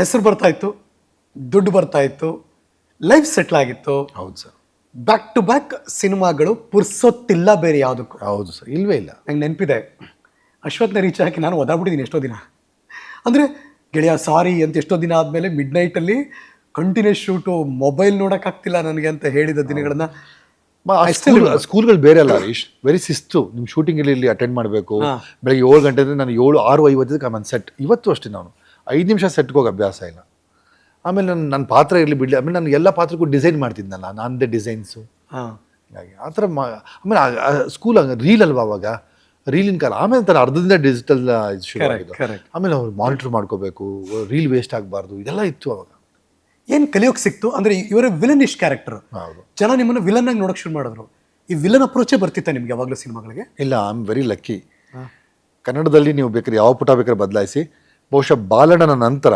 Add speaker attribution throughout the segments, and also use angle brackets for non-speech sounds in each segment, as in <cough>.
Speaker 1: ಹೆಸರು ಬರ್ತಾ ಇತ್ತು ದುಡ್ಡು ಬರ್ತಾ ಇತ್ತು ಲೈಫ್ ಸೆಟ್ಲ್ ಆಗಿತ್ತು.
Speaker 2: ಹೌದು ಸರ್
Speaker 1: ಬ್ಯಾಕ್ ಟು ಬ್ಯಾಕ್ ಸಿನಿಮಾಗಳು ಪುರ್ಸೊತ್ತಿಲ್ಲ ಬೇರೆ ಯಾವುದಕ್ಕೂ.
Speaker 2: ಹೌದು ಸರ್ ಇಲ್ವೇ ಇಲ್ಲ.
Speaker 1: ನಂಗೆ ನೆನಪಿದೆ. ಅಶ್ವತ್ಥನ ರೀಚ್ ಹಾಕಿ ನಾನು ಒದಾಡ್ಬಿಟ್ಟಿದ್ದೀನಿ ಎಷ್ಟೋ ದಿನ. ಅಂದರೆ ಗೆಳೆಯ ಸಾರಿ ಅಂತ ಎಷ್ಟೋ ದಿನ ಆದಮೇಲೆ ಮಿಡ್ ನೈಟಲ್ಲಿ ಕಂಟಿನ್ಯೂಸ್ ಶೂಟು ಮೊಬೈಲ್ ನೋಡೋಕ್ಕಾಗ್ತಿಲ್ಲ ನನಗೆ ಅಂತ ಹೇಳಿದ ದಿನಗಳನ್ನ
Speaker 2: ಸ್ಕೂಲ್ಗಳು ಬೇರೆ ಅಲ್ಲ ಹರೀಶ್ ವೆರಿ ಸಿಸ್ತು ನಿಮ್ಮ ಶೂಟಿಂಗ್ ಇಲ್ಲಿ ಅಟೆಂಡ್ ಮಾಡಬೇಕು. ಬೆಳಗ್ಗೆ ಏಳು ಗಂಟೆ ಅಂದರೆ ನಾನು ಏಳು ಆರು ಐವತ್ತಕ್ಕೆ ಆಮೇಲೆ ಸೆಟ್ ಇವತ್ತು ಅಷ್ಟೇ ನಾನು. ಐದು ನಿಮಿಷ ಸೆಟ್ಗೆ ಹೋಗಿ ಅಭ್ಯಾಸ ಇಲ್ಲ. ಆಮೇಲೆ ನನ್ನ ನನ್ನ ಪಾತ್ರ ಇರಲಿ ಬಿಡಲಿ. ಆಮೇಲೆ ನಾನು ಎಲ್ಲ ಪಾತ್ರಕ್ಕೂ ಡಿಸೈನ್ ಮಾಡ್ತಿದ್ನಲ್ಲ ನಂದೇ ಡಿಸೈನ್ಸು
Speaker 1: ಹಾಂ.
Speaker 2: ಹೀಗಾಗಿ ಆ ಥರ ಮಾ ಆಮೇಲೆ ಸ್ಕೂಲ್ ರೀಲ್ ಅಲ್ವಾ ಅವಾಗ? ರೀಲಿನ ಕಾಲ ಆಮೇಲೆ ತರ ಅರ್ಧದಿಂದ ಡಿಜಿಟಲ್ ಶುರು ಆಗಿದ್ದು.
Speaker 1: correct.
Speaker 2: ಆಮೇಲೆ ಅವ್ರು ಮಾನಿಟ್ರ್ ಮಾಡ್ಕೋಬೇಕು ರೀಲ್ ವೇಸ್ಟ್ ಆಗಬಾರ್ದು ಇದೆಲ್ಲ ಇತ್ತು ಅವಾಗ.
Speaker 1: ಏನು ಕಲಿಯೋಕೆ ಸಿಕ್ತು? ಅಂದರೆ ಇವರ ವಿಲನಿಶ್ ಕ್ಯಾರೆಕ್ಟರ್
Speaker 2: ಹೌದು.
Speaker 1: ಜನ ನಿಮ್ಮನ್ನು ವಿಲನ್ ಆಗಿ ನೋಡೋಕೆ ಶುರು ಮಾಡಿದ್ರು. ಈ ವಿಲನ್ ಅಪ್ರೋಚೇ ಬರ್ತಿತ್ತ ನಿಮ್ಗೆ ಯಾವಾಗಲೂ ಸಿನಿಮಾಗಳಿಗೆ?
Speaker 2: ಇಲ್ಲ ಐ ಆಮ್ ವೆರಿ ಲಕ್ಕಿ ಕನ್ನಡದಲ್ಲಿ ನೀವು ಬೇಕಾದ್ರೆ ಯಾವ ಪುಟ ಬೇಕಾದ್ರೆ ಬದಲಾಯಿಸಿ ಬಹುಶಃ ಬಾಲಣ್ಣನ ನಂತರ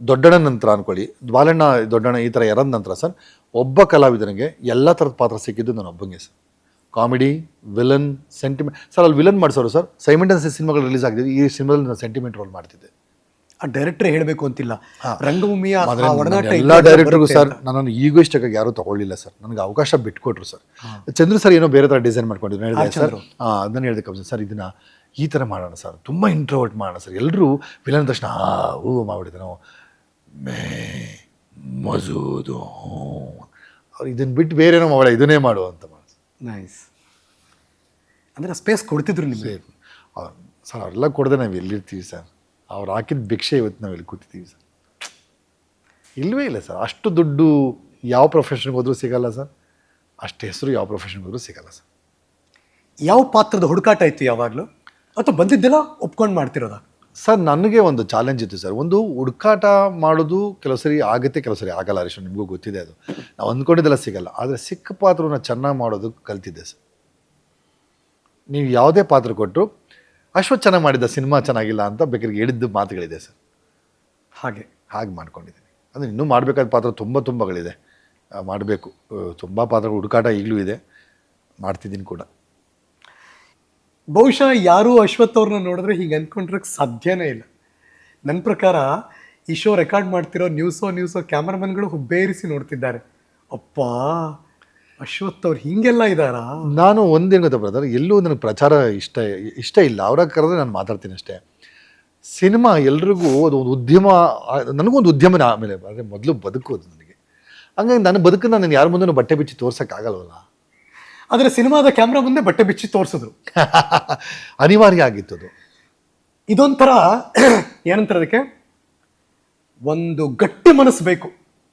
Speaker 2: ದೊಡ್ಡಣ್ಣ ನಂತರ ಅನ್ಕೊಳ್ಳಿ. ಬಾಲಣ್ಣ ದೊಡ್ಡಣ್ಣ ಈ ಥರ ಎರಡ ನಂತರ ಸರ್. ಒಬ್ಬ ಕಲಾವಿದನಿಗೆ ಎಲ್ಲ ಥರದ ಪಾತ್ರ ಸಿಕ್ಕಿದ್ದು ನಾನು ಒಬ್ಬಂಗೆ sir. Comedy villain sentiment. Sir ಅಲ್ಲಿ ವಿಲನ್ ಮಾಡಿಸೋರು ಸರ್. ಸೈಮೆಂಟನ್ಸ್ ಸಿನಿಮಾಗಳು ರಿಲೀಸ್ ಆಗಿದ್ದೀವಿ ಈ ಸಿನಿಮಾದಲ್ಲಿ ನಾನು ಸೆಂಟಿಮೆಂಟ್ ರೋಲ್ ಮಾಡ್ತಿದ್ದೆ.
Speaker 1: ಆ ಡೈರೆಕ್ಟರ್ ಹೇಳಬೇಕು ಅಂತಿಲ್ಲ. ರಂಗಭೂಮಿಯ
Speaker 2: ಎಲ್ಲ ಡೈರೆಕ್ಟರ್ಗೂ ಸರ್ ನನ್ನನ್ನು ಈಗೂ ಇಷ್ಟಕ್ಕಾಗಿ ಯಾರೂ ತಗೊಳ್ಳಿಲ್ಲ ಸರ್. ನನಗೆ ಅವಕಾಶ ಬಿಟ್ಕೊಟ್ರು ಸರ್. ಚಂದ್ರು ಸರ್ ಏನೋ ಬೇರೆ ಥರ ಡಿಸೈನ್ ಮಾಡ್ಕೊಂಡಿದ್ರು. ಹೇಳಿದೆ ಸರ್. ಅದನ್ನ ಹೇಳಿದೆ ಕಬ್ಜನ್ ಸರ್ ಇದನ್ನ ಈ ಥರ ಮಾಡೋಣ ಸರ್. ತುಂಬ ಇಂಟ್ರೋವರ್ಟ್ ಮಾಡೋಣ ಸರ್. ಎಲ್ಲರೂ ವಿಲನ್ ತಕ್ಷಣ ಆ ಹೂ ಮಾಡ್ಬಿಟ್ಟಿದ್ದೆ ನಾವು ಮೇ ಮಜೂದು ಅವ್ರು ಇದನ್ನು ಬಿಟ್ಟು ಬೇರೇನೋ ಮಾಡೋಣ ಇದನ್ನೇ ಮಾಡು ಅಂತ ಮಾಡಿ
Speaker 1: ನೈಸ್ ಅಂದರೆ ಸ್ಪೇಸ್ ಕೊಡ್ತಿದ್ರು ನಿಮಗೆ?
Speaker 2: ಸರ್ ಅವರೆಲ್ಲ ಕೊಡದೆ ನಾವು ಎಲ್ಲಿರ್ತೀವಿ ಸರ್? ಅವ್ರು ಹಾಕಿದ ಭಿಕ್ಷೆ ಇವತ್ತು ನಾವು ಎಲ್ಲಿ ಕೂತಿದ್ದೀವಿ ಸರ್? ಇಲ್ಲವೇ ಇಲ್ಲ ಸರ್. ಅಷ್ಟು ದುಡ್ಡು ಯಾವ ಪ್ರೊಫೆಷನ್ಗೆ ಹೋದರೂ ಸಿಗಲ್ಲ ಸರ್. ಅಷ್ಟು ಹೆಸರು ಯಾವ ಪ್ರೊಫೆಷನ್ಗೆ ಹೋದರೂ ಸಿಗಲ್ಲ ಸರ್.
Speaker 1: ಯಾವ ಪಾತ್ರದ ಹುಡುಕಾಟ ಇತ್ತು ಯಾವಾಗಲೂ? ಅಥವಾ ಬಂದಿದ್ದೆಲ್ಲ ಒಪ್ಕೊಂಡು ಮಾಡ್ತಿರೋದಾ?
Speaker 2: ಸರ್ ನನಗೆ ಒಂದು ಚಾಲೆಂಜ್ ಇತ್ತು ಸರ್. ಒಂದು ಹುಡುಕಾಟ ಮಾಡೋದು ಕೆಲವು ಸರಿ ಆಗುತ್ತೆ ಕೆಲವು ಸರಿ ಆಗಲ್ಲ ಹರೀಶ್ ನಿಮಗೂ ಗೊತ್ತಿದೆ ಅದು. ನಾವು ಅಂದ್ಕೊಂಡಿದ್ದೆಲ್ಲ ಸಿಗಲ್ಲ. ಆದರೆ ಸಿಕ್ಕ ಪಾತ್ರವನ್ನು ಚೆನ್ನಾಗಿ ಮಾಡೋದು ಕಲ್ತಿದ್ದೆ ಸರ್. ನೀವು ಯಾವುದೇ ಪಾತ್ರ ಕೊಟ್ಟರು ಅಶ್ವತ್ ಚೆನ್ನಾಗಿ ಮಾಡಿದ್ದ ಸಿನಿಮಾ ಚೆನ್ನಾಗಿಲ್ಲ ಅಂತ ಬೇಕಾದ್ರೆ ಹೇಳಿದ್ದು ಮಾತುಗಳಿದೆ ಸರ್.
Speaker 1: ಹಾಗೆ.
Speaker 2: ಹಾಗೆ ಮಾಡ್ಕೊಂಡಿದ್ದೀನಿ. ಅಂದರೆ ಇನ್ನೂ ಮಾಡಬೇಕಾದ ಪಾತ್ರ ತುಂಬ ತುಂಬಗಳಿದೆ. ಮಾಡಬೇಕು. ತುಂಬ ಪಾತ್ರಗಳು ಹುಡುಕಾಟ ಈಗಲೂ ಇದೆ. ಮಾಡ್ತಿದ್ದೀನಿ ಕೂಡ.
Speaker 1: ಬಹುಶಃ ಯಾರೂ ಅಶ್ವಥ್ ಅವ್ರನ್ನ ನೋಡಿದ್ರೆ ಹೀಗೆ ಅನ್ಕೊಂಡ್ರಕ್ಕೆ ಸಾಧ್ಯನೇ ಇಲ್ಲ. ನನ್ನ ಪ್ರಕಾರ ಈ ಶೋ ರೆಕಾರ್ಡ್ ಮಾಡ್ತಿರೋ ನ್ಯೂಸೋ ನ್ಯೂಸೋ ಕ್ಯಾಮ್ರಾಮನ್ಗಳು ಹುಬ್ಬೇರಿಸಿ ನೋಡ್ತಿದ್ದಾರೆ. ಅಪ್ಪ, ಅಶ್ವಥ್ ಅವ್ರು ಹಿಂಗೆಲ್ಲ ಇದ್ದಾರಾ
Speaker 2: ನಾನು ಒಂದೇನು ಬ್ರದರ್ ಎಲ್ಲೂ ನನಗೆ ಪ್ರಚಾರ ಇಷ್ಟ ಇಷ್ಟ ಇಲ್ಲ. ಅವ್ರಾಗ ಕರೆದ್ರೆ ನಾನು ಮಾತಾಡ್ತೀನಿ ಅಷ್ಟೇ. ಸಿನಿಮಾ ಎಲ್ರಿಗೂ ಅದು ಒಂದು ಉದ್ಯಮ, ನನಗೂ ನನಗೊಂದು ಉದ್ಯಮನೇ ಆಮೇಲೆ. ಅಂದರೆ ಮೊದಲು ಬದುಕೋದು ನನಗೆ. ಹಂಗಾಗಿ ನನ್ನ ಬದುಕನ್ನು ನಾನು ಯಾರ ಮುಂದೆ ಬಟ್ಟೆ ಬಿಚ್ಚಿ ತೋರ್ಸೋಕ್ಕಾಗಲ್ವಲ್ಲ?
Speaker 1: ಆದರೆ ಸಿನಿಮಾದ ಕ್ಯಾಮ್ರಾ ಮುಂದೆ ಬಟ್ಟೆ ಬಿಚ್ಚಿ ತೋರಿಸಿದ್ರು. <laughs>
Speaker 2: ಅನಿವಾರ್ಯ ಆಗಿತ್ತು ಅದು.
Speaker 1: ಇದೊಂಥರ <clears throat> ಏನಂತಾರೆ ಅದಕ್ಕೆ? ಒಂದು ಗಟ್ಟಿ ಮನಸ್ಸು ಬೇಕು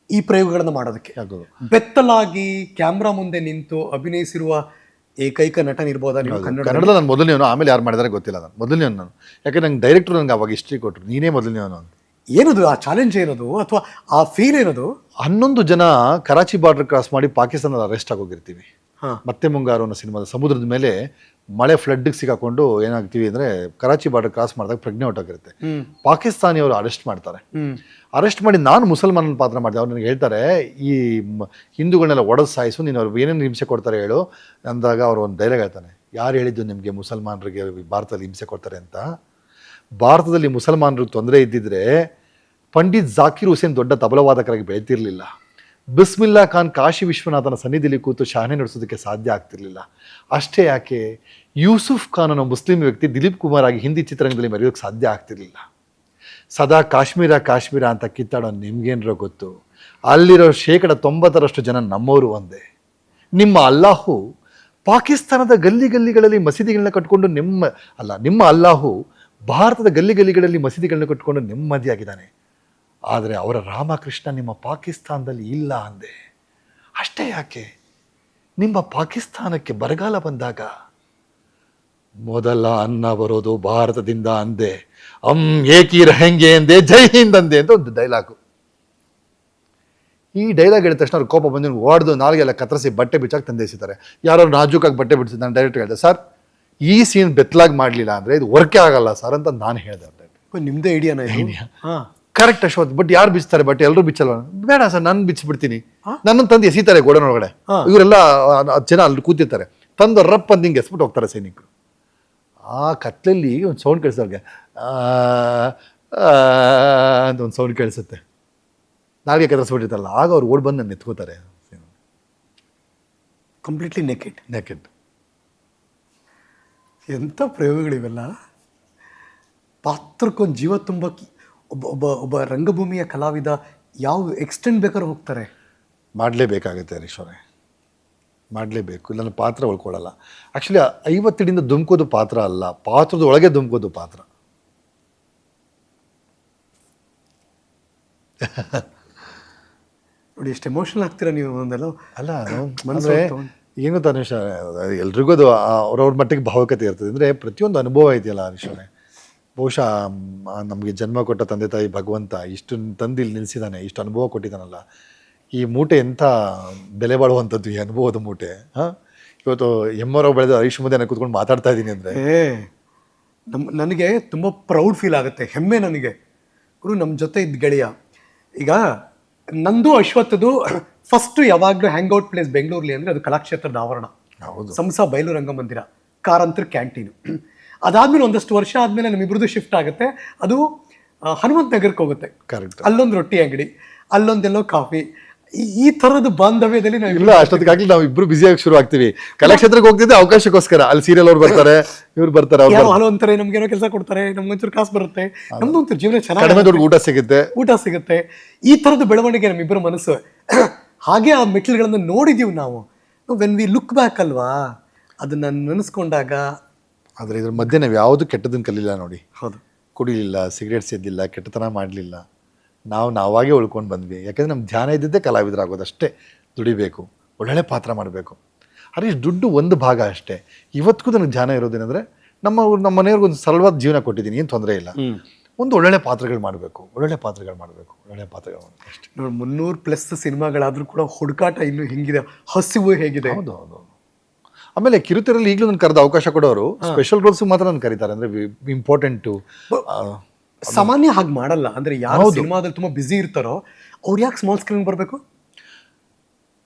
Speaker 1: ಈ ಪ್ರಯೋಗಗಳನ್ನು ಮಾಡೋದಕ್ಕೆ. ಬೆತ್ತಲಾಗಿ ಕ್ಯಾಮ್ರಾ ಮುಂದೆ ನಿಂತು ಅಭಿನಯಿಸಿರುವ ಏಕೈಕ ನಟನಿರ್ಬೋದಾ ನೀವು ಕನ್ನಡ
Speaker 2: ಕನ್ನಡದಲ್ಲಿ? ನಾನು ಮೊದಲನೇವನು ಆಮೇಲೆ ಯಾರು ಮಾಡಿದಾರೆ ಗೊತ್ತಿಲ್ಲ ನಾನು ಮೊದಲನೇವನು ನಾನು. ಯಾಕಂದ್ರೆ ನಂಗೆ ಡೈರೆಕ್ಟ್ರು ನನಗೆ ಅವಾಗ ಹಿಸ್ಟ್ರಿ ಕೊಟ್ಟರು ನೀನೇ ಮೊದಲನೇವನು ಅಂತ.
Speaker 1: ಏನದು ಆ ಚಾಲೆಂಜ್ ಏನದು? ಅಥವಾ ಆ ಫೀಲ್ ಏನದು?
Speaker 2: ಹನ್ನೊಂದು ಜನ ಕರಾಚಿ ಬಾರ್ಡರ್ ಕ್ರಾಸ್ ಮಾಡಿ ಪಾಕಿಸ್ತಾನದ ಅರೆಸ್ಟ್ ಆಗೋಗಿರ್ತೀವಿ. ಮತ್ತೆ ಮುಂಗಾರು ಅನ್ನೋ ಸಿನಿಮಾದ ಸಮುದ್ರದ ಮೇಲೆ ಮಳೆ ಫ್ಲಡ್ಗೆ ಸಿಗಾಕೊಂಡು ಏನಾಗ್ತೀವಿ ಅಂದ್ರೆ ಕರಾಚಿ ಬಾರ್ಡರ್ ಕ್ರಾಸ್ ಮಾಡಿದಾಗ ಪ್ರಜ್ಞೆ ಹೊಟ್ಟೋಗಿರುತ್ತೆ
Speaker 1: ಪಾಕಿಸ್ತಾನಿ
Speaker 2: ಪಾಕಿಸ್ತಾನಿಯವರು ಅರೆಸ್ಟ್ ಮಾಡ್ತಾರೆ. ಅರೆಸ್ಟ್ ಮಾಡಿ ನಾನು ಮುಸಲ್ಮಾನನ ಪಾತ್ರ ಮಾಡಿದೆ. ಅವ್ರು ನನಗೆ ಹೇಳ್ತಾರೆ ಈ ಮ- ಹಿಂದೂಗಳನ್ನೆಲ್ಲ ಒಡೆದು ಸಾಯಿಸು ನೀನು ಅವ್ರಿಗೆ ಏನೇನು ಹಿಂಸೆ ಕೊಡ್ತಾರೆ ಹೇಳು ಅಂದಾಗ ಅವರು ಒಂದು ಧೈರ್ಯ ಹೇಳ್ತಾನೆ. ಯಾರು ಹೇಳಿದ್ದು ನಿಮಗೆ ಮುಸಲ್ಮಾನರಿಗೆ ಭಾರತದಲ್ಲಿ ಹಿಂಸೆ ಕೊಡ್ತಾರೆ ಅಂತ? ಭಾರತದಲ್ಲಿ ಮುಸಲ್ಮಾನರಿಗೆ ತೊಂದರೆ ಇದ್ದಿದ್ರೆ ಪಂಡಿತ್ ಜಾಕಿರ್ ಹುಸೇನ್ ದೊಡ್ಡ ತಬಲವಾದಕರಾಗಿ ಬೆಳೆತಿರ್ಲಿಲ್ಲ. ಬಿಸ್ಮಿಲ್ಲಾ ಖಾನ್ ಕಾಶಿ ವಿಶ್ವನಾಥನ ಸನ್ನಿಧಿಯಲ್ಲಿ ಕೂತು ಶಾನೆ ನಡೆಸೋದಕ್ಕೆ ಸಾಧ್ಯ ಆಗ್ತಿರ್ಲಿಲ್ಲ. ಅಷ್ಟೇ ಯಾಕೆ, ಯೂಸುಫ್ ಖಾನ್ ಅನ್ನೋ ಮುಸ್ಲಿಂ ವ್ಯಕ್ತಿ ದಿಲೀಪ್ ಕುಮಾರ್ ಆಗಿ ಹಿಂದಿ ಚಿತ್ರರಂಗದಲ್ಲಿ ಮರೆಯೋಕ್ಕೆ ಸಾಧ್ಯ ಆಗ್ತಿರ್ಲಿಲ್ಲ. ಸದಾ ಕಾಶ್ಮೀರ ಕಾಶ್ಮೀರ ಅಂತ ಕಿತ್ತಾಡೋ ನಿಮ್ಗೇನರೋ ಗೊತ್ತು? ಅಲ್ಲಿರೋ ಶೇಕಡ ತೊಂಬತ್ತರಷ್ಟು ಜನ ನಮ್ಮವರು ಒಂದೇ. ನಿಮ್ಮ ಅಲ್ಲಾಹು ಪಾಕಿಸ್ತಾನದ ಗಲ್ಲಿ ಗಲ್ಲಿಗಳಲ್ಲಿ ಮಸೀದಿಗಳನ್ನ ಕಟ್ಕೊಂಡು ನಿಮ್ಮ, ಅಲ್ಲ, ನಿಮ್ಮ ಅಲ್ಲಾಹು ಭಾರತದ ಗಲ್ಲಿ ಗಲ್ಲಿಗಳಲ್ಲಿ ಮಸೀದಿಗಳನ್ನ ಕಟ್ಕೊಂಡು ನೆಮ್ಮದಿಯಾಗಿದ್ದಾನೆ. ಆದರೆ ಅವರ ರಾಮಕೃಷ್ಣ ನಿಮ್ಮ ಪಾಕಿಸ್ತಾನದಲ್ಲಿ ಇಲ್ಲ ಅಂದೆ. ಅಷ್ಟೇ ಯಾಕೆ? ನಿಮ್ಮ ಪಾಕಿಸ್ತಾನಕ್ಕೆ ಬರಗಾಲ ಬಂದಾಗ? ಮೊದಲ ಅನ್ನ ಬರೋದು ಭಾರತದಿಂದ ಅಂದೆ. ಅಂ ಏಕಿ ರಹೆಂಗೆ ಅಂದೆ ಜೈ ಹಿಂದ್ ಅಂದೆ ಅಂತ ಒಂದು ಡೈಲಾಗು ಈ ಡೈಲಾಗ್ ಹೇಳಿದ ತಕ್ಷಣ ಅವ್ರ ಕೋಪ ಬಂದು ಓಡ್ದು ನಾಲ್ಗೆಲ್ಲ ಕತ್ತರಿಸಿ ಬಟ್ಟೆ ಬಿಚ್ಚಾಗಿ ತಂದೇಸಿದ್ದಾರೆ ಯಾರೋ ನಾಜೂಕಾಗಿ ಬಟ್ಟೆ ಬಿಡಿಸಿ ನಾನು ಡೈರೆಕ್ಟ್ ಹೇಳಿದೆ ಸರ್ ಈ ಸೀನ್ ಬೆತ್ತಲಾಗಿ ಮಾಡಲಿಲ್ಲ ಅಂದರೆ ಇದು ವರ್ಕೇ ಆಗಲ್ಲ ಸರ್ ಅಂತ ನಾನು ಹೇಳಿದೆ
Speaker 1: ನಿಮ್ಮದೇ ಐಡಿಯಾನ ಹಾ.
Speaker 2: ಕರೆಕ್ಟ್ ಅಶ್ವತ್ ಬಟ್ ಯಾರು ಬಿಚ್ತಾರೆ? ಬಟ್ ಎಲ್ಲರೂ ಬಿಚ್ಚಲ್ಲ ಬೇಡ ಸರ್ ನಾನು ಬಿಚ್ಚಿಬಿಡ್ತೀನಿ ನನ್ನನ್ನು ತಂದು ಎಸಿತಾರೆ ಗೋಡನೊಳಗಡೆ
Speaker 1: ಒಳಗಡೆ.
Speaker 2: ಇವರೆಲ್ಲ ಜನ ಅಲ್ಲಿ ಕೂತಿರ್ತಾರೆ. ತಂದು ರಪ್ ಅಂತ ಹಿಂಗೆ ಎಸ್ಬಿಟ್ಟು ಹೋಗ್ತಾರೆ ಸೈನಿಕರು. ಆ ಕತ್ಲಲ್ಲಿ ಒಂದು ಸೌಂಡ್ ಕೇಳಿಸೋರ್ಗೆ ಅಂತ ಒಂದು ಸೌಂಡ್ ಕೇಳಿಸುತ್ತೆ. ನಾಲ್ಗೆ ಕದರ್ಸ್ಬಿಟ್ಟಿರ್ತಲ್ಲ ಆಗ ಅವ್ರು ಓಡ್ ಬಂದು ನನ್ನ ಎತ್ಕೋತಾರೆ.
Speaker 1: ಕಂಪ್ಲೀಟ್ಲಿ ನೆಕೆಟ್
Speaker 2: ನೆಕೆಟ್
Speaker 1: ಎಂಥ ಪ್ರಯೋಗಗಳಿವೆಲ್ಲ. ಪಾತ್ರಕ್ಕೊಂದು ಜೀವ ತುಂಬಕ್ಕೆ ಒಬ್ಬ ಒಬ್ಬ ಒಬ್ಬ ರಂಗಭೂಮಿಯ ಕಲಾವಿದ ಯಾವ ಎಕ್ಸ್ಟೆಂಡ್ ಬೇಕಾದ್ರೂ ಹೋಗ್ತಾರೆ?
Speaker 2: ಮಾಡಲೇಬೇಕಾಗುತ್ತೆ ಹರೀಶ್ವರೇ ಮಾಡಲೇಬೇಕು ಇಲ್ಲಾಂದ್ರೆ ಪಾತ್ರ ಉಳ್ಕೊಳ್ಳಲ್ಲ ಆ್ಯಕ್ಚುಲಿ ಐವತ್ತಿಡಿಂದ ಧುಮ್ಕೋದು ಪಾತ್ರ ಅಲ್ಲ ಪಾತ್ರದ ಒಳಗೆ ಧುಮ್ಕೋದು ಪಾತ್ರ.
Speaker 1: ನೋಡಿ ಎಷ್ಟು ಎಮೋಷನಲ್ ಆಗ್ತೀರಾ ನೀವು ಒಂದೆಲ್ಲ
Speaker 2: ಅಲ್ಲ
Speaker 1: ಮನಸ್ಸು
Speaker 2: ಅಂದರೆ ಏನು ಗೊತ್ತಾ ಅನುಷ ಎಲ್ರಿಗೂ ಅದು ಅವ್ರವ್ರ ಮಟ್ಟಿಗೆ ಭಾವಕತೆ ಇರ್ತದೆ. ಅಂದರೆ ಪ್ರತಿಯೊಂದು ಅನುಭವ ಇದೆಯಲ್ಲ ಅನುಷನೇ ಬಹುಶಃ ನಮಗೆ ಜನ್ಮ ಕೊಟ್ಟ ತಂದೆ ತಾಯಿ ಭಗವಂತ ಇಷ್ಟು ತಂದು ಇಲ್ಲಿ ನಿಲ್ಲಿಸಿದ್ದಾನೆ ಇಷ್ಟು ಅನುಭವ ಕೊಟ್ಟಿದ್ದಾನಲ್ಲ ಈ ಮೂಟೆ ಎಂಥ ಬೆಲೆ ಬಾಳುವಂಥದ್ದು ಈ ಅನುಭವದ ಮೂಟೆ ಹಾಂ? ಇವತ್ತು ಎಮ್ಮರ ಬೆಳೆದ ಹರೀಶ್ ಮುಂದೆ ನಾನು ಕೂತ್ಕೊಂಡು ಮಾತಾಡ್ತಾ ಇದ್ದೀನಿ ಅಂದರೆ.
Speaker 1: ಏ ನಮ್ಮ ನನಗೆ ತುಂಬ ಪ್ರೌಡ್ ಫೀಲ್ ಆಗುತ್ತೆ ಹೆಮ್ಮೆ ನನಗೆ. ಗುರು ನಮ್ಮ ಜೊತೆ ಇದ್ದ ಗೆಳೆಯ. ಈಗ ನಂದು ಅಶ್ವತ್ಥದು ಫಸ್ಟ್ ಯಾವಾಗಲೂ ಹ್ಯಾಂಗ್ಔಟ್ ಪ್ಲೇಸ್ ಬೆಂಗಳೂರಲ್ಲಿ ಅಂದರೆ ಅದು ಕಲಾಕ್ಷೇತ್ರದ ಆವರಣ.
Speaker 2: ಹೌದು.
Speaker 1: ಸಂಸ ಬಯಲು ರಂಗಮಂದಿರ ಕಾರಂತರ ಕ್ಯಾಂಟೀನು. ಅದಾದ್ಮೇಲೆ ಒಂದಷ್ಟು ವರ್ಷ ಆದಮೇಲೆ ನಮ್ಮಿಬ್ರದ್ದು ಶಿಫ್ಟ್ ಆಗುತ್ತೆ. ಅದು ಹನುಮಂತ ನಗರಕ್ಕೆ ಹೋಗುತ್ತೆ.
Speaker 2: ಕರೆಕ್ಟ್
Speaker 1: ಅಲ್ಲೊಂದು ರೊಟ್ಟಿ ಅಂಗಡಿ ಅಲ್ಲೊಂದೆಲ್ಲೋ ಕಾಫಿ ಈ- ಥರದ ಬಾಂಧವ್ಯದಲ್ಲಿ ನಾವು
Speaker 2: ಇಲ್ಲ ಅಷ್ಟೊತ್ತಿಗಾಗ್ಲಿ ನಾವು ಇಬ್ರು ಬ್ಯುಸಿಯಾಗಿ ಶುರು ಆಗ್ತೀವಿ. ಕಲಾಕ್ಷೇತ್ರಕ್ಕೆ ಹೋಗ್ತಿದ್ದೆ ಅವಕಾಶಕ್ಕೋಸ್ಕರ. ಅಲ್ಲಿ ಸೀರಿಯಲ್ ಅವ್ರು ಬರ್ತಾರೆ ಇವ್ರು ಬರ್ತಾರೆ ಅವ್ರು
Speaker 1: ಅಂತಾರೆ ಏನೋ ಕೆಲಸ ಕೊಡ್ತಾರೆ ನಮ್ಗೊಂಚೂರು ಕಾಸು ಬರುತ್ತೆ. ನಮ್ದು ಒಂಥರ ಜೀವನ ಚೆನ್ನಾಗಿ
Speaker 2: ಕಡಿಮೆ ದುಡ್ಡು ಊಟ ಸಿಗುತ್ತೆ.
Speaker 1: ಊಟ ಸಿಗುತ್ತೆ. ಈ ಥರದ ಬೆಳವಣಿಗೆ ನಮ್ಮಿಬ್ಬರ ಮನಸ್ಸು. <clears throat> ಹಾಗೆ ಆ ಮೆಟ್ಲುಗಳನ್ನು ನೋಡಿದೀವಿ ನಾವು. ವೆನ್ ವಿ ಲುಕ್ ಬ್ಯಾಕ್ ಅಲ್ವಾ ಅದನ್ನ ನೆನೆಸ್ಕೊಂಡಾಗ
Speaker 2: ಆದರೆ ಇದ್ರ ಮಧ್ಯೆ ನಾವು ಯಾವುದು ಕೆಟ್ಟದನ್ನು ಕಲಿಲ್ಲ ನೋಡಿ.
Speaker 1: ಹೌದು.
Speaker 2: ಕುಡಿಲಿಲ್ಲ ಸಿಗರೇಟ್ ಸೇದಿಲ್ಲ ಕೆಟ್ಟತನ ಮಾಡಲಿಲ್ಲ. ನಾವು ನಾವಾಗೇ ಉಳ್ಕೊಂಡು ಬಂದ್ವಿ. ಯಾಕಂದರೆ ನಮ್ಮ ಧ್ಯಾನ ಇದ್ದಿದ್ದೇ ಕಲಾವಿದರಾಗೋದು ಅಷ್ಟೇ. ದುಡಿಬೇಕು ಒಳ್ಳೊಳ್ಳೆ ಪಾತ್ರ ಮಾಡಬೇಕು. ಹರೀಶ್ ದುಡ್ಡು ಒಂದು ಭಾಗ ಅಷ್ಟೇ. ಇವತ್ತಿಗೂ ನನಗೆ ಧ್ಯಾನ ಇರೋದೇನೆಂದರೆ ನಮ್ಮ ನಮ್ಮ ಮನೆಯವ್ರಿಗೆ ಒಂದು ಸರಳವಾದ ಜೀವನ ಕೊಟ್ಟಿದ್ದೀನಿ ಏನು ತೊಂದರೆ ಇಲ್ಲ. ಒಂದು ಒಳ್ಳೊಳ್ಳೆ ಪಾತ್ರಗಳು ಮಾಡಬೇಕು ಒಳ್ಳೊಳ್ಳೆ ಪಾತ್ರಗಳು ಮಾಡಬೇಕು ಒಳ್ಳೊಳ್ಳೆ ಪಾತ್ರಗಳು ಮಾಡಬೇಕು ಅಷ್ಟೇ.
Speaker 1: ನೋಡಿ ಮುನ್ನೂರು ಪ್ಲಸ್ ಸಿನಿಮಾಗಳಾದರೂ ಕೂಡ ಹುಡುಕಾಟ ಇನ್ನೂ ಹೆಂಗಿದೆ. ಹಸಿವು ಹೇಗಿದೆ.
Speaker 2: ಹೌದು ಹೌದು. ಆಮೇಲೆ ಕಿರುತೆರಲ್ಲಿ ಈಗಲೂ ನಾನು ಕರೆದ ಅವಕಾಶ ಕೊಡೋರು ಸ್ಪೆಷಲ್ ರೋಲ್ಸ್ ಮಾತ್ರ ನಾನು ಕರೀತಾರೆ. ಅಂದರೆ ಇಂಪಾರ್ಟೆಂಟು
Speaker 1: ಸಾಮಾನ್ಯ ಹಾಗೆ ಮಾಡಲ್ಲ. ಅಂದ್ರೆ ಯಾರು ಸಿನಿಮಾದಲ್ಲಿ ತುಂಬಾ ಬ್ಯುಸಿ ಇರ್ತಾರೋ ಅವ್ರು ಯಾಕೆ ಸ್ಮಾಲ್ ಸ್ಕ್ರೀನ್ ಬರಬೇಕು?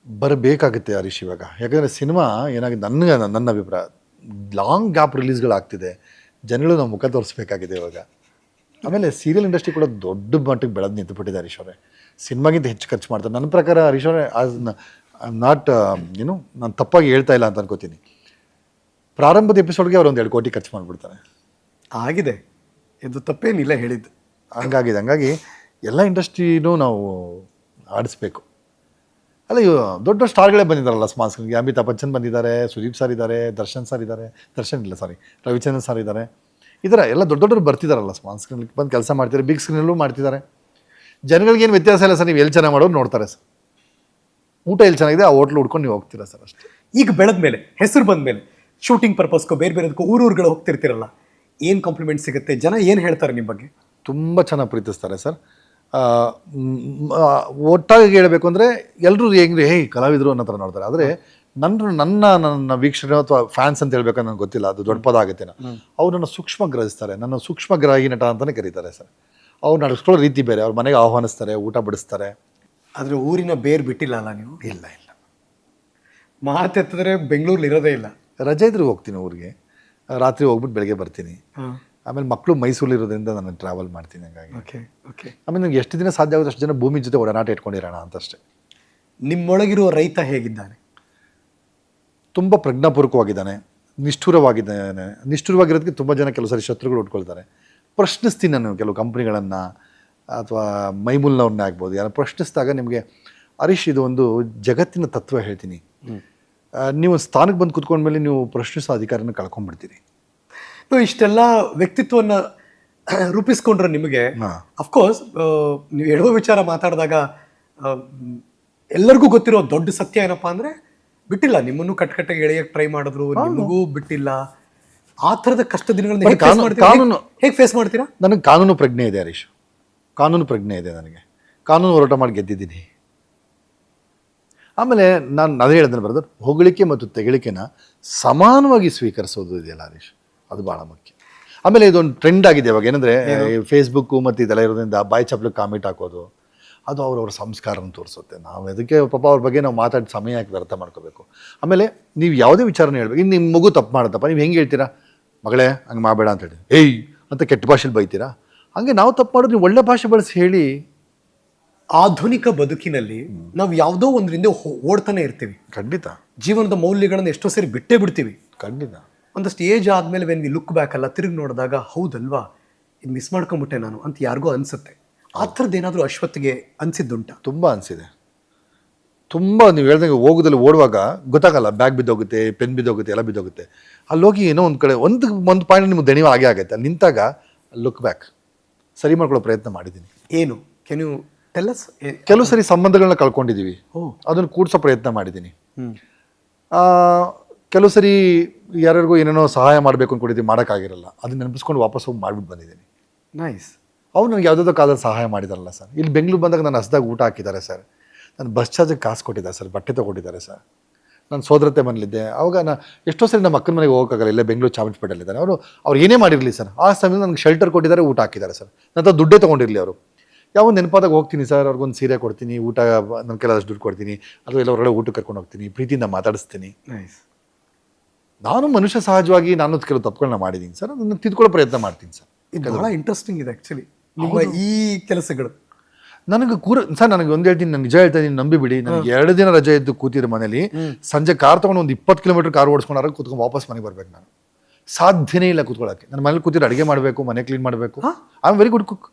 Speaker 2: ಬರಬೇಕಾಗುತ್ತೆ ಹರೀಶ್ ಇವಾಗ. ಯಾಕಂದರೆ ಸಿನಿಮಾ ಏನಾಗಿದೆ ನನ್ನ ನನ್ನ ಅಭಿಪ್ರಾಯ ಲಾಂಗ್ ಗ್ಯಾಪ್ ರಿಲೀಸ್ಗಳಾಗ್ತಿದೆ ಜನಗಳು ನಾವು ಮುಖ ತೋರಿಸ್ಬೇಕಾಗಿದೆ ಇವಾಗ. ಆಮೇಲೆ ಸೀರಿಯಲ್ ಇಂಡಸ್ಟ್ರಿ ಕೂಡ ದೊಡ್ಡ ಮಟ್ಟಿಗೆ ಬೆಳೆದು ನಿಂತುಬಿಟ್ಟಿದೆ ಹರೀಶ್ ಅವರೇ. ಸಿನಿಮಾಗಿಂತ ಹೆಚ್ಚು ಖರ್ಚು ಮಾಡ್ತಾರೆ. ನನ್ನ ಪ್ರಕಾರ ಹರೀಶ್ ಅವರೇ ನಾಟ್ ಏನು ನಾನು ತಪ್ಪಾಗಿ ಹೇಳ್ತಾ ಇಲ್ಲ ಅಂತ ಅನ್ಕೋತೀನಿ. ಪ್ರಾರಂಭದ ಎಪಿಸೋಡ್ಗೆ ಅವ್ರು ಒಂದು ಎರಡು ಕೋಟಿ ಖರ್ಚು ಮಾಡಿಬಿಡ್ತಾರೆ.
Speaker 1: ಆಗಿದೆ. ಇದು ತಪ್ಪೇನಿಲ್ಲ ಹೇಳಿದ್ದು.
Speaker 2: ಹಂಗಾಗಿದೆ. ಹಂಗಾಗಿ ಎಲ್ಲ ಇಂಡಸ್ಟ್ರಿನೂ ನಾವು ಆಡಿಸ್ಬೇಕು. ಅಲ್ಲ ಇವು ದೊಡ್ಡ ಸ್ಟಾರ್ಗಳೇ ಬಂದಿದ್ದಾರಲ್ಲ ಸ್ಮಾಲ್ ಸ್ಕ್ರೀನ್ಗೆ ಅಮಿತಾಬ್ ಬಚ್ಚನ್ ಬಂದಿದ್ದಾರೆ ಸುದೀಪ್ ಸರ್ ಇದ್ದಾರೆ ದರ್ಶನ್ ಸರ್ ಇದ್ದಾರೆ. ದರ್ಶನ್ ಇಲ್ಲ ಸಾರಿ ರವಿಚಂದ್ರನ್ ಸರ್ ಇದ್ದಾರೆ. ಈ ಥರ ಎಲ್ಲ ದೊಡ್ಡ ದೊಡ್ಡವರು ಬರ್ತಿದ್ದಾರಲ್ಲ ಸ್ಮಾಲ್ ಸ್ಕ್ರೀನ್ಗೆ ಬಂದು ಕೆಲಸ ಮಾಡ್ತಿದ್ದಾರೆ ಬಿಗ್ ಸ್ಕ್ರೀನಲ್ಲೂ ಮಾಡ್ತಿದ್ದಾರೆ. ಜನಗಳಿಗೇನು ವ್ಯತ್ಯಾಸ ಇಲ್ಲ ಸರ್ ನೀವು ಎಲ್ಲಿ ಚೆನ್ನಾಗಿ ಮಾಡೋರು ನೋಡ್ತಾರೆ ಸರ್. ಊಟ ಎಲ್ಲಿ ಚೆನ್ನಾಗಿದೆ ಆ ಹೋಟ್ಲು ಹುಡ್ಕೊಂಡು ನೀವು ಹೋಗ್ತೀರಾ ಸರ್ ಅಷ್ಟೇ.
Speaker 1: ಈಗ ಬೆಳೆದ್ಮೇಲೆ ಹೆಸರು ಬಂದ ಮೇಲೆ ಶೂಟಿಂಗ್ ಪರ್ಪಸ್ಗೋ ಬೇರೆ ಬೇರೆದಕ್ಕೂ ಊರೂರುಗಳು ಹೋಗ್ತಿರ್ತಿರಲ್ಲ ಏನು ಕಾಂಪ್ಲಿಮೆಂಟ್ ಸಿಗುತ್ತೆ? ಜನ ಏನು ಹೇಳ್ತಾರೆ ನಿಮ್ಮ ಬಗ್ಗೆ?
Speaker 2: ತುಂಬ ಚೆನ್ನಾಗಿ ಪ್ರೀತಿಸ್ತಾರೆ ಸರ್. ಒಟ್ಟಾಗಿ ಹೇಳಬೇಕು ಅಂದರೆ ಎಲ್ಲರೂ ಹೆಂಗ್ರಿ ಹೇ ಕಲಾವಿದರು ಅನ್ನೋ ಥರ ನೋಡ್ತಾರೆ. ಆದರೆ ನನ್ನ ನನ್ನ ನನ್ನ ವೀಕ್ಷಣೆ ಅಥವಾ ಫ್ಯಾನ್ಸ್ ಅಂತ ಹೇಳ್ಬೇಕಂತ ನನಗೆ ಗೊತ್ತಿಲ್ಲ ಅದು ದೊಡ್ಡ ಪದ ಆಗುತ್ತೆ ಅವ್ರು ನನ್ನ ಸೂಕ್ಷ್ಮ ಗ್ರಹಿಸ್ತಾರೆ ನನ್ನ ಸೂಕ್ಷ್ಮ ಗ್ರಹಿ ನಟ ಅಂತಲೇ ಕರೀತಾರೆ ಸರ್. ಅವ್ರು ನಡೆಸ್ಕೊಳ್ಳೋ ರೀತಿ ಬೇರೆ ಅವ್ರ ಮನೆಗೆ ಆಹ್ವಾನಿಸ್ತಾರೆ ಊಟ ಬಡಿಸ್ತಾರೆ.
Speaker 1: ಆದ್ರೆ ಊರಿನ ಬೇರ್ ಬಿಟ್ಟಿಲ್ಲ ಅಲ್ಲ ನೀವು?
Speaker 2: ಇಲ್ಲ ಇಲ್ಲ.
Speaker 1: ಮಾತೆತ್ತಿದ್ರೆ ಬೆಂಗಳೂರಲ್ಲಿ ಇರೋದೇ ಇಲ್ಲ.
Speaker 2: ರಜೆ ಇದ್ರೆ ಹೋಗ್ತೀನಿ ಊರಿಗೆ. ರಾತ್ರಿ ಹೋಗ್ಬಿಟ್ಟು ಬೆಳಗ್ಗೆ ಬರ್ತೀನಿ. ಆಮೇಲೆ ಮಕ್ಕಳು ಮೈಸೂರು ಇರೋದ್ರಿಂದ ನಾನು ಟ್ರಾವೆಲ್ ಮಾಡ್ತೀನಿ ಹಂಗಾಗಿ.
Speaker 1: ಓಕೆ ಓಕೆ
Speaker 2: ಆಮೇಲೆ ನನಗೆ ಎಷ್ಟು ದಿನ ಸಾಧ್ಯ ಆಗುತ್ತೆ ಅಷ್ಟು ಜನ ಭೂಮಿ ಜೊತೆ ಒಡನಾಟ ಇಟ್ಕೊಂಡಿರೋಣ ಅಂತಷ್ಟೇ.
Speaker 1: ನಿಮ್ಮೊಳಗಿರುವ ರೈತ ಹೇಗಿದ್ದಾನೆ?
Speaker 2: ತುಂಬ ಪ್ರಜ್ಞಾಪೂರ್ವಕವಾಗಿದ್ದಾನೆ ನಿಷ್ಠುರವಾಗಿದ್ದಾನೆ. ನಿಷ್ಠುರವಾಗಿರೋದಕ್ಕೆ ತುಂಬ ಜನ ಕೆಲವು ಸಾರಿ ಶತ್ರುಗಳು ಉಟ್ಕೊಳ್ತಾರೆ. ಪ್ರಶ್ನಿಸ್ತೀನಿ ನಾನು ಕೆಲವು ಕಂಪ್ನಿಗಳನ್ನು ಅಥವಾ ಮೈಮೂಲ್ನವ್ರನ್ನೇ ಆಗ್ಬೋದು. ಯಾರು ಪ್ರಶ್ನಿಸಿದಾಗ ನಿಮಗೆ ಹರೀಶ್ ಇದು ಒಂದು ಜಗತ್ತಿನ ತತ್ವ ಹೇಳ್ತೀನಿ. ನೀವು ಸ್ಥಾನಕ್ಕೆ ಬಂದು ಕುತ್ಕೊಂಡ್ಮೇಲೆ ನೀವು ಪ್ರಶ್ನಿಸೋ ಅಧಿಕಾರನ ಕಳ್ಕೊಂಡ್ಬಿಡ್ತೀರಿ
Speaker 1: ನೀವು ಇಷ್ಟೆಲ್ಲ ವ್ಯಕ್ತಿತ್ವವನ್ನು <clears throat> ರೂಪಿಸ್ಕೊಂಡ್ರೆ ನಿಮಗೆ ಅಫ್ಕೋರ್ಸ್ ನೀವು ಎಡವ ವಿಚಾರ ಮಾತಾಡಿದಾಗ ಎಲ್ಲರಿಗೂ ಗೊತ್ತಿರೋ ದೊಡ್ಡ ಸತ್ಯ ಏನಪ್ಪಾ ಅಂದರೆ ಬಿಟ್ಟಿಲ್ಲ. ನಿಮ್ಮನ್ನು ಕಟ್ಕಟ್ಟೆಗೆ ಎಳೆಯಕ್ಕೆ ಟ್ರೈ ಮಾಡಿದ್ರು ನಿಮಗೂ ಬಿಟ್ಟಿಲ್ಲ. ಆ ಥರದ ಕಷ್ಟ ದಿನಗಳನ್ನ
Speaker 2: ಕಾನೂನು-
Speaker 1: ಹೇಗೆ ಫೇಸ್ ಮಾಡ್ತೀರಾ?
Speaker 2: ನನಗೆ ಕಾನೂನು ಪ್ರಜ್ಞೆ ಇದೆ ಹರೀಶ್ ಕಾನೂನು ಪ್ರಜ್ಞೆ ಇದೆ ನನಗೆ. ಕಾನೂನು ಹೋರಾಟ ಮಾಡಿ ಗೆದ್ದಿದ್ದೀನಿ. ಆಮೇಲೆ ನಾನು ಅದೇ ಹೇಳ್ದೆ ಬ್ರದರ್ ಹೊಗಳಿಕೆ ಮತ್ತು ತೆಗಳಿಕೆನ ಸಮಾನವಾಗಿ ಸ್ವೀಕರಿಸೋದು ಇದೆಯಲ್ಲ ಹರೀಶ್? ಅದು ಭಾಳ ಮುಖ್ಯ. ಆಮೇಲೆ ಇದೊಂದು ಟ್ರೆಂಡ್ ಆಗಿದೆ ಇವಾಗ. ಏನಂದರೆ ಫೇಸ್ಬುಕ್ಕು ಮತ್ತು ಇದೆಲ್ಲ ಇರೋದ್ರಿಂದ ಬಾಯಿ ಚಪ್ಪಲು ಕಾಮೆಂಟ್ ಹಾಕೋದು ಅದು ಅವ್ರವ್ರ ಸಂಸ್ಕಾರನ ತೋರಿಸುತ್ತೆ. ನಾವು ಅದಕ್ಕೆ ಪಾಪ ಅವ್ರ ಬಗ್ಗೆ ನಾವು ಮಾತಾಡಿ ಸಮಯ ಹಾಕಿ ವ್ಯರ್ಥ ಮಾಡ್ಕೋಬೇಕು? ಆಮೇಲೆ ನೀವು ಯಾವುದೇ ವಿಚಾರನ ಹೇಳ್ಬೇಕು. ಇನ್ನು ನಿಮ್ಮ ಮಗು ತಪ್ಪು ಮಾಡುತ್ತಪ್ಪ. ನೀವು ಹೆಂಗೆ ಹೇಳ್ತೀರಾ? ಮಗಳೇ ಹಂಗೆ ಮಾಡಬೇಡ ಅಂತ ಹೇಳಿ. ಏಯ್ ಅಂತ ಕೆಟ್ಟ ಭಾಷೆಲಿ ಬೈತೀರಾ? ಹಂಗೆ ನಾವು ತಪ್ಪು ಮಾಡೋದು ನೀವು ಒಳ್ಳೆ ಭಾಷೆ ಬಳಸಿ ಹೇಳಿ.
Speaker 1: ಆಧುನಿಕ ಬದುಕಿನಲ್ಲಿ ನಾವು ಯಾವುದೋ ಒಂದರಿಂದ ಓಡ್ತಾನೆ ಇರ್ತೀವಿ.
Speaker 2: ಖಂಡಿತ.
Speaker 1: ಜೀವನದ ಮೌಲ್ಯಗಳನ್ನು ಎಷ್ಟೋ ಸರಿ ಬಿಟ್ಟೇ ಬಿಡ್ತೀವಿ.
Speaker 2: ಖಂಡಿತ.
Speaker 1: ಒಂದಷ್ಟು ಏಜ್ ಆದಮೇಲೆ ವೆನ್ ವಿ ಲುಕ್ ಬ್ಯಾಕ್ ಅಲ್ಲ ತಿರುಗಿ ನೋಡಿದಾಗ ಹೌದಲ್ವಾ ಇದು ಮಿಸ್ ಮಾಡ್ಕೊಂಬಿಟ್ಟೆ ನಾನು ಅಂತ ಯಾರಿಗೂ ಅನ್ಸುತ್ತೆ. ಆ ಥರದ್ದು ಏನಾದರೂ ಅಶ್ವತ್ಗೆ ಅನಿಸಿದ್ದುಂಟ?
Speaker 2: ತುಂಬ ಅನಿಸಿದೆ. ತುಂಬ ನೀವು ಹೇಳ್ದಂಗೆ ಹೋಗೋದಲ್ಲಿ ಓಡುವಾಗ ಗೊತ್ತಾಗಲ್ಲ ಬ್ಯಾಗ್ ಬಿದ್ದೋಗುತ್ತೆ ಪೆನ್ ಬಿದ್ದೋಗುತ್ತೆ ಎಲ್ಲ ಬಿದ್ದೋಗುತ್ತೆ. ಅಲ್ಲಿ ಹೋಗಿ ಏನೋ ಒಂದು ಕಡೆ ಒಂದು ಒಂದು ಪಾಯಿಂಟ್ ನಿಮ್ಗೆ ದಣಿವ ಆಗೇ ಆಗುತ್ತೆ ನಿಂತಾಗ ಲುಕ್ ಬ್ಯಾಕ್ ಸರಿ ಮಾಡ್ಕೊಳ್ಳೋ ಪ್ರಯತ್ನ ಮಾಡಿದ್ದೀನಿ.
Speaker 1: ಏನು? ಕೆನ್ ಯು ಟೆಲ್ಲಸ್
Speaker 2: ಕೆಲವು ಸರಿ ಸಂಬಂಧಗಳನ್ನ ಕಳ್ಕೊಂಡಿದ್ದೀವಿ.
Speaker 1: ಓ.
Speaker 2: ಅದನ್ನು ಕೂಡ್ಸೋ ಪ್ರಯತ್ನ ಮಾಡಿದ್ದೀನಿ. ಕೆಲವು ಸರಿ ಯಾರ್ಯಾರಿಗೂ ಏನೇನೋ ಸಹಾಯ ಮಾಡಬೇಕು ಅಂದ್ಕೊಂಡಿದ್ದೀವಿ ಮಾಡೋಕ್ಕಾಗಿರಲ್ಲ ಅದನ್ನ ನೆನಪಿಸ್ಕೊಂಡು ವಾಪಸ್ ಹೋಗಿ ಮಾಡ್ಬಿಟ್ಟು ಬಂದಿದ್ದೀನಿ.
Speaker 1: ನೈಸ್
Speaker 2: ಅವ್ರು ನನಗೆ ಯಾವುದಾದ್ರು ಕಾಲದಲ್ಲಿ ಸಹಾಯ ಮಾಡಿದಾರಲ್ಲ ಸರ್. ಇಲ್ಲಿ ಬೆಂಗಳೂರು ಬಂದಾಗ ನಾನು ಹಸ್ದಾಗ ಊಟ ಹಾಕಿದ್ದಾರೆ ಸರ್. ನಾನು ಬಸ್ ಚಾರ್ಜಿಗೆ ಕಾಸು ಕೊಟ್ಟಿದ್ದಾರೆ ಸರ್ ಬಟ್ಟೆ ತೊಗೊಂಡಿದ್ದಾರೆ ಸರ್. ನಾನು ಸೋದರತೆ ಮನೇಲಿದ್ದೆ. ಅವಾಗ ನಾ ಎಷ್ಟೋ ಸರಿ ನಮ್ಮ ಅಕ್ಕನ ಮನೆಗೆ ಹೋಗೋಕ್ಕಾಗಲ್ಲ ಇಲ್ಲೇ ಬೆಂಗಳೂರು ಚಾಮರಾಜಪೇಟೆಯಲ್ಲಿದ್ದಾರೆ ಅವರು ಅವ್ರು ಏನೇ ಮಾಡಿರಲಿ ಸರ್ ಆ ಸಮಯದಲ್ಲಿ ನನಗೆ ಶೆಲ್ಟರ್ ಕೊಟ್ಟಿದ್ದಾರೆ ಊಟ ಹಾಕಿದ್ದಾರೆ ಸರ್. ನಂತರ ದುಡ್ಡೇ ತೊಗೊಂಡಿರಲಿ ಅವರು. ಯಾವ ನೆನಪಾದಾಗ ಹೋಗ್ತೀನಿ ಸರ್ ಅವ್ರಿಗೊಂದು ಸೀರೆ ಕೊಡ್ತೀನಿ ಊಟ ನನ್ನ ಕೆಲವಷ್ಟು ದುಡ್ಡು ಕೊಡ್ತೀನಿ ಅಥವಾ ಎಲ್ಲ ಹೊರಗಡೆ ಊಟಕ್ಕೆ ಕರ್ಕೊಂಡು ಹೋಗ್ತೀನಿ ಪ್ರೀತಿಯಿಂದ ಮಾತಾಡಿಸ್ತೀನಿ. ನಾನು ಮನುಷ್ಯ ಸಹಜವಾಗಿ ನಾನು ಕೆಲವು ತಪ್ಪುಗಳನ್ನ ಮಾಡಿದ್ದೀನಿ ಸರ್ ಅದನ್ನು ತಿದ್ಕೊಳ್ಳೋ ಪ್ರಯತ್ನ ಮಾಡ್ತೀನಿ ಸರ್.
Speaker 1: ಇದು ಬಹಳ ಇಂಟ್ರೆಸ್ಟಿಂಗ್ ಇದೆ ಆ್ಯಕ್ಚುಲಿ ನಿಮ್ಮ ಈ ಕೆಲಸಗಳು.
Speaker 2: ನನಗೆ ಕೂರ ಸರ್ ನನಗೆ ಒಂದು ಹೇಳ್ತೀನಿ ನಾನು ನಿಜ ಹೇಳ್ತಾ ಇದ್ದೀನಿ ನಂಬಿಬಿಡಿ. ನನಗೆ ಎರಡು ದಿನ ರಜೆ ಇದ್ದು ಕೂತಿರೋ ಮನೇಲಿ ಸಂಜೆ ಕಾರ್ ತೊಗೊಂಡು ಒಂದು ಇಪ್ಪತ್ತು ಕಿಲೋಮೀಟರ್ ಕಾರ್ ಓಡಿಸ್ಕೊಂಡಾರ ಕೂತ್ಕೊಂಡು ವಾಪಸ್ ಮನೆಗೆ ಬರ್ಬೇಕು ನಾನು. ಸಾಧ್ಯನೇ ಇಲ್ಲ ಕೂತ್ಕೊಳ್ಳೋಕ್ಕೆ ನನ್ನ ಮನೇಲಿ ಕೂತಿರೋ ಅಡುಗೆ ಮಾಡಬೇಕು ಮನೆ ಕ್ಲೀನ್ ಮಾಡಬೇಕು. I am very good cook